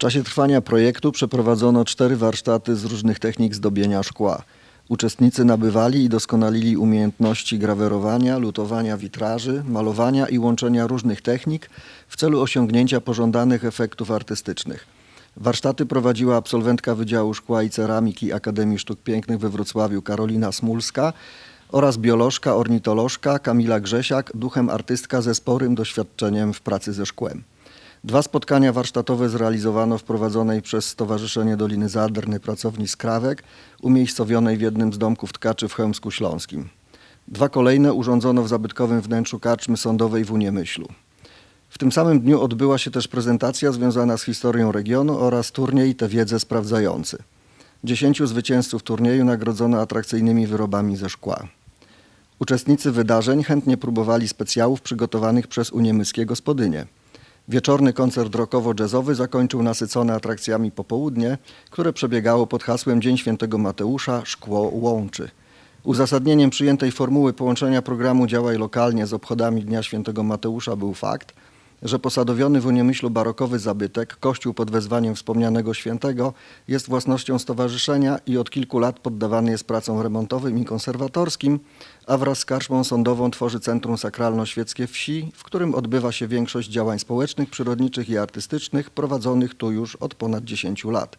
czasie trwania projektu przeprowadzono cztery warsztaty z różnych technik zdobienia szkła. Uczestnicy nabywali i doskonalili umiejętności grawerowania, lutowania witraży, malowania i łączenia różnych technik w celu osiągnięcia pożądanych efektów artystycznych. Warsztaty prowadziła absolwentka Wydziału Szkła i Ceramiki Akademii Sztuk Pięknych we Wrocławiu Karolina Smulska oraz biolożka, ornitolożka Kamila Grzesiak, duchem artystka ze sporym doświadczeniem w pracy ze szkłem. Dwa spotkania warsztatowe zrealizowano w prowadzonej przez Stowarzyszenie Doliny Zadrny pracowni Skrawek, umiejscowionej w jednym z domków tkaczy w Chełmsku Śląskim. Dwa kolejne urządzono w zabytkowym wnętrzu karczmy sądowej w Uniemyślu. W tym samym dniu odbyła się też prezentacja związana z historią regionu oraz turniej Te Wiedzę Sprawdzający. Dziesięciu zwycięzców turnieju nagrodzono atrakcyjnymi wyrobami ze szkła. Uczestnicy wydarzeń chętnie próbowali specjałów przygotowanych przez uniemyskie gospodynie. Wieczorny koncert rockowo-jazzowy zakończył nasycone atrakcjami popołudnie, które przebiegało pod hasłem Dzień Świętego Mateusza Szkło łączy. Uzasadnieniem przyjętej formuły połączenia programu Działaj lokalnie z obchodami Dnia Świętego Mateusza był fakt, że posadowiony w Uniemyślu barokowy zabytek, kościół pod wezwaniem wspomnianego świętego, jest własnością stowarzyszenia i od kilku lat poddawany jest pracom remontowym i konserwatorskim, a wraz z karczmą sądową tworzy Centrum Sakralno-Świeckie Wsi, w którym odbywa się większość działań społecznych, przyrodniczych i artystycznych prowadzonych tu już od ponad 10 lat.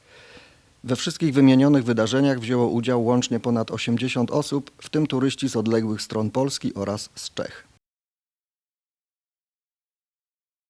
We wszystkich wymienionych wydarzeniach wzięło udział łącznie ponad 80 osób, w tym turyści z odległych stron Polski oraz z Czech.